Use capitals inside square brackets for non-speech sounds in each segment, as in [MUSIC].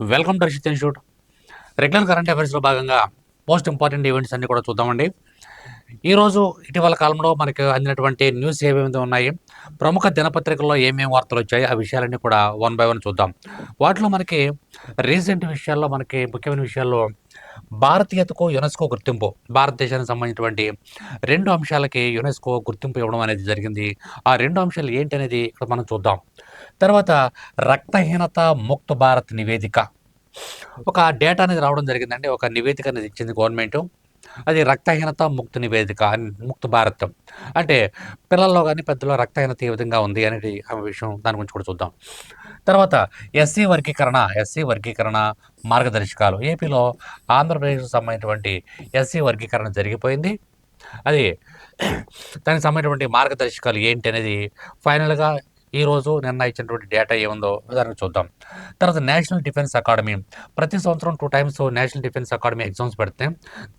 Welcome to Rishith institute regular current అఫైర్స్లో భాగంగా most important events అన్ని కూడా చూద్దామండి. ఈరోజు ఇటీవల కాలంలో మనకు అందినటువంటి న్యూస్ ఏమేమి ఉన్నాయి ప్రముఖ దినపత్రికల్లో ఏమేమి వార్తలు వచ్చాయి ఆ విషయాలన్నీ కూడా వన్ బై వన్ చూద్దాం. వాటిలో మనకి రీసెంట్ విషయాల్లో మనకి ముఖ్యమైన విషయాల్లో భారతీయతకు యునెస్కో గుర్తింపు. భారతదేశానికి సంబంధించినటువంటి రెండు అంశాలకి యునెస్కో గుర్తింపు ఇవ్వడం అనేది జరిగింది. ఆ రెండు అంశాలు ఏంటి అనేది ఇక్కడ మనం చూద్దాం. తర్వాత రక్తహీనత ముక్త భారత్ నివేదిక. ఒక డేటా అనేది రావడం జరిగిందండి. ఒక నివేదిక అనేది ఇచ్చింది గవర్నమెంట్. అది రక్తహీనత ముక్త నివేదిక అని- ముక్త భారతం. అంటే పిల్లల్లో కానీ పెద్దలో రక్తహీనత ఏ విధంగా ఉంది అనేది ఆ విషయం దాని గురించి కూడా చూద్దాం. తర్వాత ఎస్సీ వర్గీకరణ ఎస్సీ వర్గీకరణ మార్గదర్శకాలు. ఏపీలో ఆంధ్రప్రదేశ్కు సంబంధించినటువంటి ఎస్సీ వర్గీకరణ జరిగిపోయింది. అది దానికి సంబంధించినటువంటి మార్గదర్శకాలు ఏంటి అనేది ఫైనల్గా ఈరోజు నిన్న ఇచ్చినటువంటి డేటా ఏముందో దాన్ని చూద్దాం. తర్వాత నేషనల్ డిఫెన్స్ అకాడమీ ప్రతి సంవత్సరం two times national defence academy exams పెడితే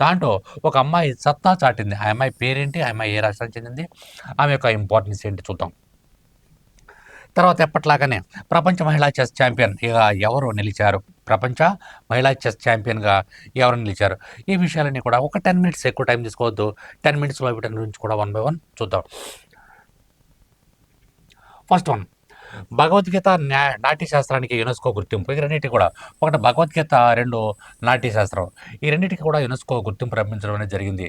దాంట్లో ఒక అమ్మాయి సత్తా చాటింది. ఆ అమ్మాయి పేరేంటి? ఆ అమ్మాయి ఏ రాష్ట్రానికి చెందింది? ఆమె యొక్క ఇంపార్టెన్స్ ఏంటి చూద్దాం. తర్వాత ఎప్పట్లాగానే ప్రపంచ మహిళా చెస్ ఛాంపియన్ ఇక ఎవరు నిలిచారు? ప్రపంచ మహిళా చెస్ ఛాంపియన్గా ఎవరు నిలిచారు? ఈ విషయాలన్నీ కూడా ఒక టెన్ మినిట్స్ ఎక్కువ టైం తీసుకోవద్దు. టెన్ మినిట్స్లో వీటి గురించి కూడా వన్ బై వన్ చూద్దాం. ఫస్ట్ వన్ భగవద్గీత న్యా నాట్యశాస్త్రానికి యునెస్కో గుర్తింపు. ఈ రెండింటికి కూడా ఒకటి భగవద్గీత రెండు నాట్యశాస్త్రం. ఈ రెండింటికి కూడా యునెస్కో గుర్తింపు రప్పించడం అనేది జరిగింది.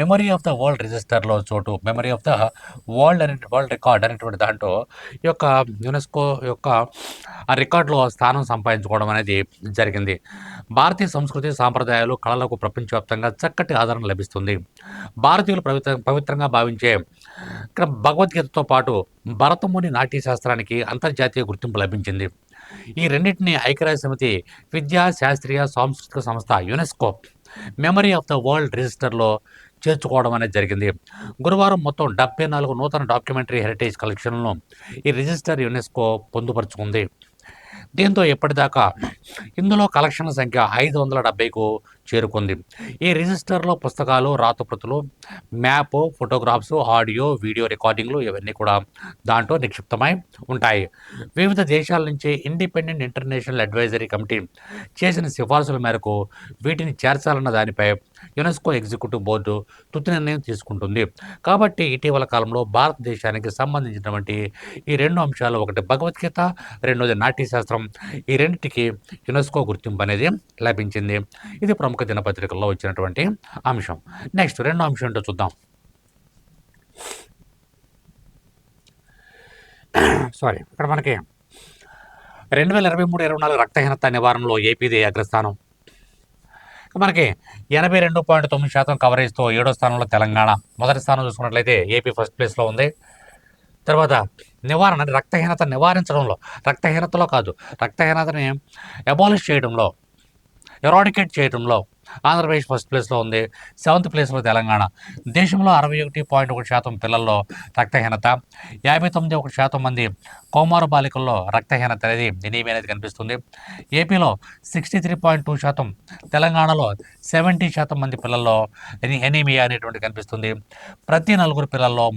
మెమరీ ఆఫ్ ద వరల్డ్ రిజిస్టర్లో చోటు మెమరీ ఆఫ్ ద వరల్డ్ అనే వరల్డ్ రికార్డ్ అనేటువంటి దాంట్లో ఈ యొక్క యునెస్కో యొక్క ఆ రికార్డులో స్థానం సంపాదించుకోవడం అనేది జరిగింది. భారతీయ సంస్కృతి సాంప్రదాయాలు కళలకు ప్రపంచవ్యాప్తంగా చక్కటి ఆదరణ లభిస్తుంది. భారతీయులు పవిత్ర పవిత్రంగా భావించే ఇక్కడ భగవద్గీతతో పాటు భరతముని నాట్య అంతర్జాతీయ గుర్తింపు లభించింది. ఈ రెండింటిని ఐక్యరాజ్య సమితి విద్యా శాస్త్రీయ సాంస్కృతిక సంస్థ UNESCO memory of the world రిజిస్టర్లో చేర్చుకోవడం అనేది జరిగింది. గురువారం మొత్తం డెబ్బై నాలుగు నూతన డాక్యుమెంటరీ హెరిటేజ్ కలెక్షన్లను ఈ రిజిస్టర్ యునెస్కో పొందుపరుచుకుంది. దీంతో ఎప్పటిదాకా ఇందులో కలెక్షన్ల సంఖ్య ఐదు వందల డెబ్బైకు చేరుకుంది. ఈ రిజిస్టర్లో పుస్తకాలు రాతప్రతులు మ్యాప్ ఫోటోగ్రాఫ్స్ ఆడియో వీడియో రికార్డింగ్లు ఇవన్నీ కూడా దాంట్లో నిక్షిప్తమై ఉంటాయి. వివిధ దేశాల నుంచి ఇండిపెండెంట్ ఇంటర్నేషనల్ అడ్వైజరీ కమిటీ చేసిన సిఫార్సుల మేరకు వీటిని చేర్చాలన్న దానిపై యునెస్కో ఎగ్జిక్యూటివ్ బోర్డు తుది నిర్ణయం తీసుకుంటుంది. కాబట్టి ఇటీవల కాలంలో భారతదేశానికి సంబంధించినటువంటి ఈ రెండు అంశాలు ఒకటి భగవద్గీత రెండోది నాట్యశాస్త్రం ఈ రెండింటికి యునెస్కో గుర్తింపు అనేది లభించింది. ఇది ప్రముఖ దినపత్రికల్లో వచ్చినటువంటి అంశం. నెక్స్ట్ రెండో అంశం ఏంటో చూద్దాం. సారీ ఇక్కడ మనకి రెండు వేల ఇరవై మూడు ఇరవై నాలుగు రక్తహీనత నివారణలో ఏపీది అగ్రస్థానం. మనకి ఎనభై రెండు పాయింట్ తొమ్మిది శాతం కవరేజ్తో ఏడో స్థానంలో తెలంగాణ. మొదటి స్థానం చూసుకున్నట్లయితే ఏపీ ఫస్ట్ ప్లేస్లో ఉంది. తర్వాత నివారణ అంటే రక్తహీనత నివారించడంలో రక్తహీనతలో కాదు రక్తహీనతని అబాలిష్ చేయడంలో ఎరాడికేట్ చేయడంలో ఆంధ్రప్రదేశ్ ఫస్ట్ ప్లేస్లో ఉంది సెవెంత్ ప్లేస్లో తెలంగాణ. దేశంలో అరవై ఒకటి పాయింట్ ఒకటి శాతం పిల్లల్లో రక్తహీనత యాభై తొమ్మిది ఒకటి శాతం మంది కౌమార బాలికల్లో రక్తహీనత అనేది ఎనీమియా అనేది కనిపిస్తుంది. ఏపీలో సిక్స్టీ త్రీ పాయింట్ టూ శాతం తెలంగాణలో సెవెంటీ శాతం మంది పిల్లల్లో ఎనీమియా అనేటువంటి కనిపిస్తుంది. ప్రతి నలుగురు పిల్లల్లో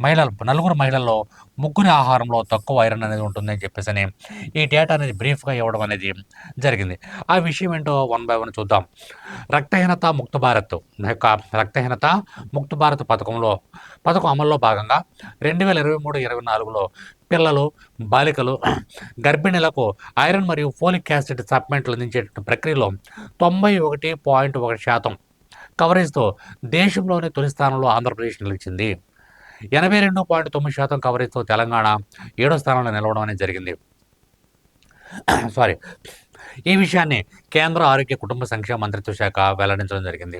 మహిళలు నలుగురు మహిళల్లో ముగ్గురి ఆహారంలో తక్కువ ఐరన్ అనేది ఉంటుందని చెప్పేసి అని ఈ డేటా అనేది బ్రీఫ్గా ఇవ్వడం అనేది జరిగింది. ఆ విషయం ఏంటో వన్ బై వన్ చూద్దాం. రక్తహీనత ముక్త భారత్ యొక్క రక్తహీనత ముక్త భారత్ పథకంలో పథకం అమల్లో భాగంగా రెండు వేల ఇరవై మూడు ఇరవై నాలుగులో పిల్లలు బాలికలు గర్భిణీలకు ఐరన్ మరియు ఫోలిక్ యాసిడ్ సప్లిమెంట్లు అందించే ప్రక్రియలో తొంభై ఒకటి పాయింట్ ఒకటి శాతం కవరేజ్తో దేశంలోని తొలి స్థానంలో ఆంధ్రప్రదేశ్ నిలిచింది. ఎనభై రెండు పాయింట్ తొమ్మిది శాతం కవరేజ్తో తెలంగాణ ఏడో స్థానంలో నిలవడం అనేది జరిగింది. [CLEARS THROAT] సారీ ఈ విషయాన్ని కేంద్ర ఆరోగ్య కుటుంబ సంక్షేమ మంత్రిత్వ శాఖ వెల్లడించడం జరిగింది.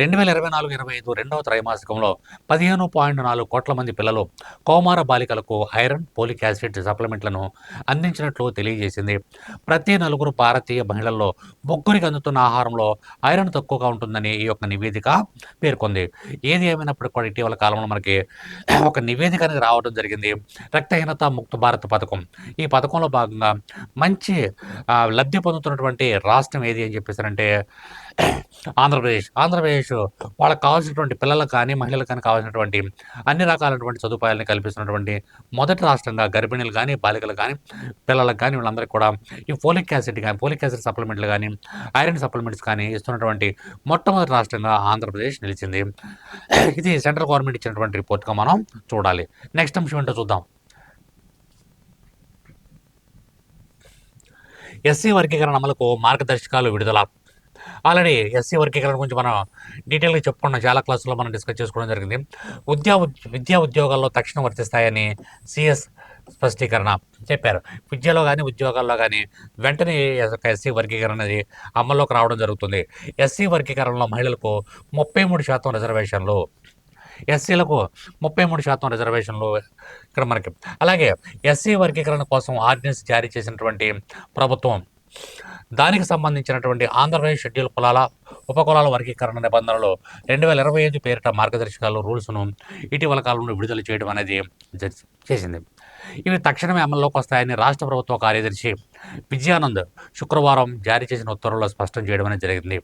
రెండు వేల ఇరవై నాలుగు ఇరవై ఐదు రెండవ త్రైమాసికంలో పదిహేను పాయింట్ నాలుగు కోట్ల మంది పిల్లలు కౌమార బాలికలకు ఐరన్ పోలిక్ యాసిడ్ సప్లిమెంట్లను అందించినట్లు తెలియజేసింది. ప్రతి నలుగురు భారతీయ మహిళల్లో ముగ్గురికి అందుతున్న ఆహారంలో ఐరన్ తక్కువగా ఉంటుందని ఈ యొక్క నివేదిక పేర్కొంది. ఏది ఏమైనప్పటికీ కూడా ఇటీవల కాలంలో మనకి ఒక నివేదిక అనేది రావడం జరిగింది. రక్తహీనత ముక్త భారత్ పథకం. ఈ పథకంలో భాగంగా మంచి లబ్ధి పొందుతున్నటువంటి రాష్ట్రం ఏది అని చెప్పేసారంటే ఆంధ్రప్రదేశ్. ఆంధ్రప్రదేశ్ వాళ్ళకి కావాల్సినటువంటి పిల్లలకు కానీ మహిళలకు కానీ కావాల్సినటువంటి అన్ని రకాలైనటువంటి సదుపాయాలను కల్పిస్తున్నటువంటి మొదటి రాష్ట్రంగా గర్భిణీలు కానీ బాలికలు కానీ పిల్లలకు కానీ వీళ్ళందరికీ కూడా ఈ ఫోలిక్ యాసిడ్ కానీ ఫోలిక్ యాసిడ్ సప్లిమెంట్లు కానీ ఐరన్ సప్లిమెంట్స్ కానీ ఇస్తున్నటువంటి మొట్టమొదటి రాష్ట్రంగా ఆంధ్రప్రదేశ్ నిలిచింది. ఇది సెంట్రల్ గవర్నమెంట్ ఇచ్చినటువంటి రిపోర్ట్గా మనం చూడాలి. నెక్స్ట్ అంశం ఏంటో చూద్దాం. ఎస్సీ వర్గీకరణ అమలుకు మార్గదర్శకాలు విడుదల. ఆల్రెడీ ఎస్సీ వర్గీకరణ గురించి మనం డీటెయిల్గా చెప్పుకున్నాం చాలా క్లాసుల్లో మనం డిస్కస్ చేసుకోవడం జరిగింది. ఉద్యా విద్యా ఉద్యోగాల్లో తక్షణం వర్తిస్తాయని సిఎస్ స్పష్టీకరణ చెప్పారు. విద్యలో కానీ ఉద్యోగాల్లో కానీ వెంటనే ఎస్సీ వర్గీకరణ అనేది అమల్లోకి రావడం జరుగుతుంది. ఎస్సీ వర్గీకరణలో మహిళలకు ముప్పై మూడు శాతం రిజర్వేషన్లు ఎస్సీలకు ముప్పై మూడు శాతం రిజర్వేషన్లు ఇక్కడ మనకి. అలాగే ఎస్సీ వర్గీకరణ కోసం ఆర్డినెన్స్ జారీ చేసినటువంటి ప్రభుత్వం దానికి సంబంధించినటువంటి ఆంధ్రప్రదేశ్ షెడ్యూల్ కులాల ఉపకులాల వర్గీకరణ నిబంధనలు రెండు వేల ఇరవై ఐదు పేరిట మార్గదర్శకాలు రూల్స్ను ఇటీవల కాలంలో విడుదల చేయడం అనేది చేసింది. ఇవి తక్షణమే అమల్లోకి వస్తాయని రాష్ట్ర ప్రభుత్వ కార్యదర్శి విజయానంద్ శుక్రవారం జారీ చేసిన ఉత్తర్వుల్లో స్పష్టం చేయడం అనేది జరిగింది.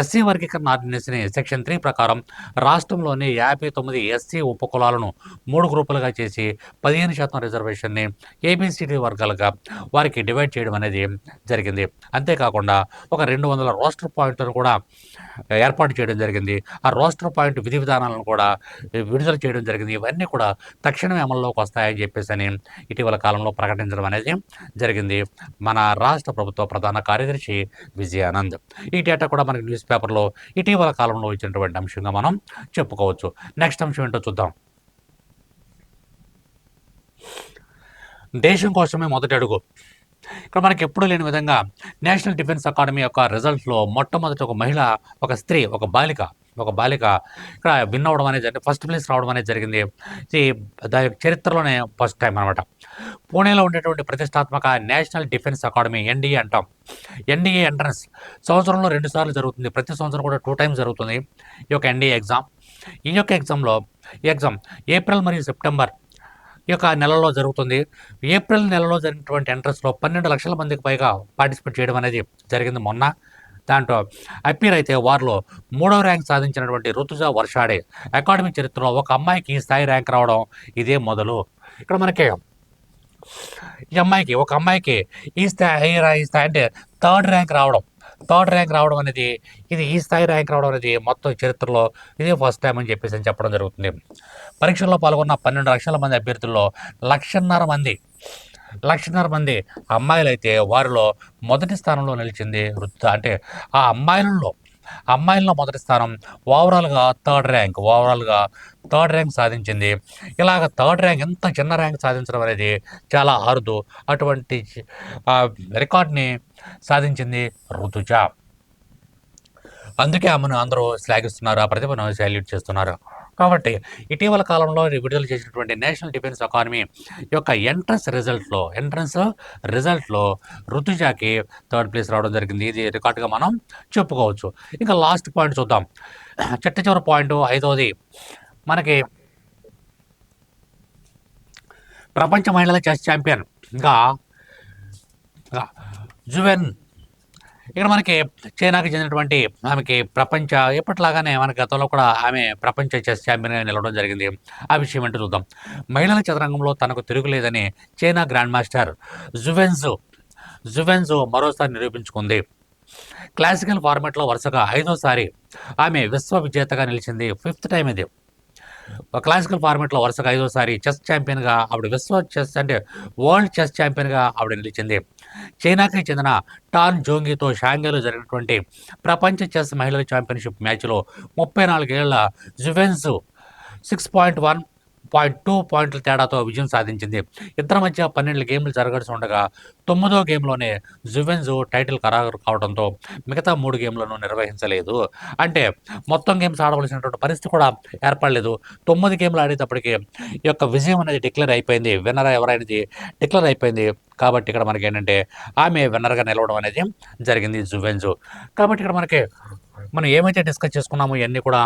ఎస్సీ వర్గీకరణ ఆర్డినెన్స్ని సెక్షన్ త్రీ ప్రకారం రాష్ట్రంలోని యాభై తొమ్మిది ఎస్సీ ఉపకులాలను మూడు గ్రూపులుగా చేసి పదిహేను శాతం రిజర్వేషన్ని ఏబిసిడి వర్గాలుగా వారికి డివైడ్ చేయడం అనేది జరిగింది. అంతేకాకుండా ఒక రెండు వందల రోస్టర్ పాయింట్లను కూడా ఏర్పాటు చేయడం జరిగింది. ఆ రోస్టర్ పాయింట్ విధి విధానాలను కూడా విడుదల చేయడం జరిగింది. ఇవన్నీ కూడా తక్షణమే అమల్లోకి వస్తాయని చెప్పేసి అని ఇటీవల కాలంలో ప్రకటించడం అనేది జరిగింది. మన రాష్ట్ర ప్రభుత్వ ప్రధాన కార్యదర్శి విజయానంద్. ఈ డేటా కూడా మనకి న్యూస్ పేపర్లో ఇటీవల కాలంలో ఇచ్చినటువంటి అంశంగా మనం చెప్పుకోవచ్చు. నెక్స్ట్ అంశం ఏంటో చూద్దాం. దేశం కోసమే మొదటి అడుగు. ఇక్కడ మనకి ఎప్పుడూ లేని విధంగా నేషనల్ డిఫెన్స్ అకాడమీ యొక్క రిజల్ట్లో మొట్టమొదటి ఒక మహిళ ఒక స్త్రీ ఒక బాలిక ఒక బాలిక ఇక్కడ విన్ అవడం అనేది జరిగింది. ఫస్ట్ ప్లేస్ రావడం అనేది జరిగింది. ఇది దాని చరిత్రలోనే ఫస్ట్ టైం అనమాట పూణేలో ఉండేటువంటి ప్రతిష్టాత్మక నేషనల్ డిఫెన్స్ అకాడమీ ఎన్డీఏ అంటాం. NDA entrance. సంవత్సరంలో రెండు సార్లు జరుగుతుంది. ప్రతి సంవత్సరం కూడా టూ టైమ్స్ జరుగుతుంది ఈ యొక్క ఎన్డీఏ ఎగ్జామ్ ఈ యొక్క ఎగ్జామ్లో ఈ ఎగ్జామ్ ఏప్రిల్ మరియు సెప్టెంబర్ ఈ యొక్క నెలలో జరుగుతుంది. ఏప్రిల్ నెలలో జరిగినటువంటి ఎంట్రన్స్లో పన్నెండు లక్షల మందికి పైగా పార్టిసిపేట్ చేయడం అనేది జరిగింది మొన్న. దాంట్లో అప్పీర్ అయితే వారిలో మూడవ ర్యాంక్ సాధించినటువంటి రుతుజ వర్షాడే. అకాడమీ చరిత్రలో ఒక అమ్మాయికి ఈ స్థాయి ర్యాంక్ రావడం ఇదే మొదలు. ఇక్కడ మనకి ఈ అమ్మాయికి ఒక అమ్మాయికి ఈ స్థాయి ఈ స్థాయి అంటే థర్డ్ ర్యాంక్ రావడం. థర్డ్ ర్యాంక్ రావడం అనేది ఇది ఈ స్థాయి ర్యాంక్ రావడం అనేది మొత్తం చరిత్రలో ఇదే ఫస్ట్ టైం అని చెప్పేసి అని చెప్పడం జరుగుతుంది. పరీక్షల్లో పాల్గొన్న పన్నెండు లక్షల మంది అభ్యర్థుల్లో లక్షన్నర మంది లక్షన్నర మంది అమ్మాయిలు అయితే వారిలో మొదటి స్థానంలో నిలిచింది రుతు అంటే ఆ అమ్మాయిలలో అమ్మాయిల్లో మొదటి స్థానం ఓవరాల్గా థర్డ్ ర్యాంక్ ఓవరాల్గా థర్డ్ ర్యాంక్ సాధించింది. ఇలాగ థర్డ్ ర్యాంక్ ఎంత చిన్న ర్యాంక్ సాధించడం అనేది చాలా అరుదు అటువంటి రికార్డ్ని సాధించింది రుతుజ అందుకే ఆమెను అందరూ శ్లాఘిస్తున్నారు ఆ ప్రతిభను సెల్యూట్ చేస్తున్నారు. కాబట్టి ఇటీవల కాలంలో విడుదల చేసినటువంటి నేషనల్ డిఫెన్స్ అకాడమీ యొక్క ఎంట్రన్స్ రిజల్ట్లో ఎంట్రన్స్ రిజల్ట్లో రుతుజాకి థర్డ్ ప్లేస్ రావడం జరిగింది. ఇది రికార్డుగా మనం చెప్పుకోవచ్చు. ఇంకా లాస్ట్ పాయింట్ చూద్దాం. చిట్ట చివరి పాయింట్ ఐదవది మనకి ప్రపంచ మహిళల చెస్ ఛాంపియన్ ఇంకా ఇంకా జువెన్ ఇక్కడ మనకి చైనాకి చెందినటువంటి ఆమెకి ప్రపంచ ఎప్పటిలాగానే మన గతంలో కూడా ఆమె ప్రపంచ చెస్ ఛాంపియన్గా నిలవడం జరిగింది. ఆ విషయం ఏంటో చూద్దాం. మహిళల చదరంగంలో తనకు తిరుగులేదని China grand master Ju Wenjun Ju Wenjun మరోసారి నిరూపించుకుంది. క్లాసికల్ ఫార్మాట్లో వరుసగా ఐదోసారి ఆమె విశ్వ విజేతగా నిలిచింది ఫిఫ్త్ టైం ఇది. క్లాసికల్ ఫార్మాట్లో వరుసగా ఐదోసారి చెస్ ఛాంపియన్గా ఆవిడ విశ్వ చెస్ అంటే వరల్డ్ చెస్ ఛాంపియన్గా ఆవిడ నిలిచింది. చైనాకి చెందిన టాన్ జోంగితో షాంఘైలో జరిగినటువంటి ప్రపంచ చెస్ మహిళల ఛాంపియన్షిప్ మ్యాచ్లో ముప్పై నాలుగేళ్ళ జువెన్స్ six point one point two పాయింట్ల తేడాతో విజయం సాధించింది. ఇద్దరి మధ్య పన్నెండు గేమ్లు జరగాల్సి ఉండగా తొమ్మిదో గేమ్లోనే జువెన్స్ టైటిల్ ఖరారు కావడంతో మిగతా మూడు గేమ్లను నిర్వహించలేదు. అంటే మొత్తం గేమ్స్ ఆడవలసినటువంటి పరిస్థితి కూడా ఏర్పడలేదు. తొమ్మిది గేమ్లు ఆడేటప్పటికి ఈ యొక్క విజయం అనేది డిక్లేర్ అయిపోయింది. విన్నర్ ఎవరైనది డిక్లేర్ అయిపోయింది. కాబట్టి ఇక్కడ మనకి ఏంటంటే ఆమె విన్నర్గా నిలవడం అనేది జరిగింది జువెన్జు కాబట్టి ఇక్కడ మనకి మనం ఏమైతే డిస్కస్ చేసుకున్నామో ఇవన్నీ కూడా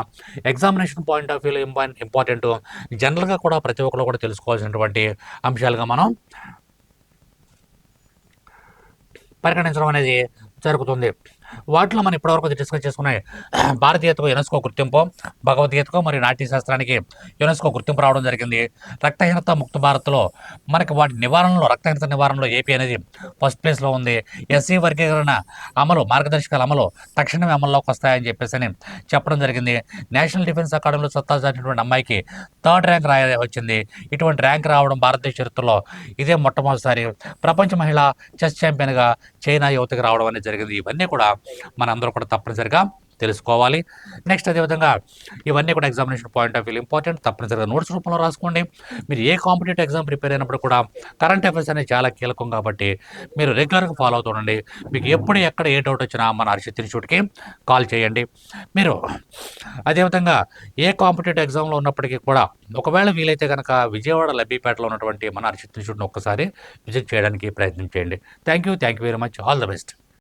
ఎగ్జామినేషన్ పాయింట్ ఆఫ్ వ్యూలో ఇంపా ఇంపార్టెంట్ జనరల్గా కూడా ప్రతి ఒక్కరు కూడా తెలుసుకోవాల్సినటువంటి అంశాలుగా మనం పరిగణించడం అనేది జరుగుతుంది. వాటిలో మనం ఇప్పటివరకు డిస్కస్ చేసుకునే [CLEARS THROAT] భారతీయతకు యునెస్కో గుర్తింపు భగవద్గీతకు మరియు నాట్యశాస్త్రానికి యునెస్కో గుర్తింపు రావడం జరిగింది. రక్తహీనత ముక్త భారత్లో మనకి వాటి నివారణలో రక్తహీనత నివారణలో ఏపీ అనేది ఫస్ట్ ప్లేస్లో ఉంది. ఎస్సీ వర్గీకరణ అమలు మార్గదర్శకాల అమలు తక్షణమే అమల్లోకి వస్తాయని చెప్పేసి అని చెప్పడం జరిగింది. నేషనల్ డిఫెన్స్ అకాడమీలో సత్తా సాధించినటువంటి అమ్మాయికి థర్డ్ ర్యాంక్ రాయ వచ్చింది. ఇటువంటి ర్యాంక్ రావడం భారతదేశ చరిత్రలో ఇదే మొట్టమొదటిసారి. ప్రపంచ మహిళా చెస్ ఛాంపియన్గా చైనా యువతకి రావడం అనేది జరిగింది. ఇవన్నీ కూడా మనందరూ కూడా తప్పనిసరిగా తెలుసుకోవాలి. నెక్స్ట్ అదేవిధంగా ఇవన్నీ కూడా examination point of view important తప్పనిసరిగా నోట్స్ రూపంలో రాసుకోండి. మీరు ఏ కాంపిటేటివ్ ఎగ్జామ్ ప్రిపేర్ అయినప్పుడు కూడా కరెంట్ అఫైర్స్ అనేది చాలా కీలకం కాబట్టి మీరు రెగ్యులర్గా ఫాలో అవుతుండండి. మీకు ఎప్పుడు ఎక్కడ ఏ డౌట్ వచ్చినా మన హర్షిత్ ఇన్స్టిట్యూట్కి కాల్ చేయండి. మీరు అదేవిధంగా ఏ కాంపిటేటివ్ ఎగ్జామ్లో ఉన్నప్పటికీ కూడా ఒకవేళ వీలైతే కనుక విజయవాడ లబ్బీపేటలో ఉన్నటువంటి మన హర్షిత్ ఇన్స్టిట్యూట్ని ఒక్కసారి విజిట్ చేయడానికి ప్రయత్నం చేయండి. Thank you thank you very much all the best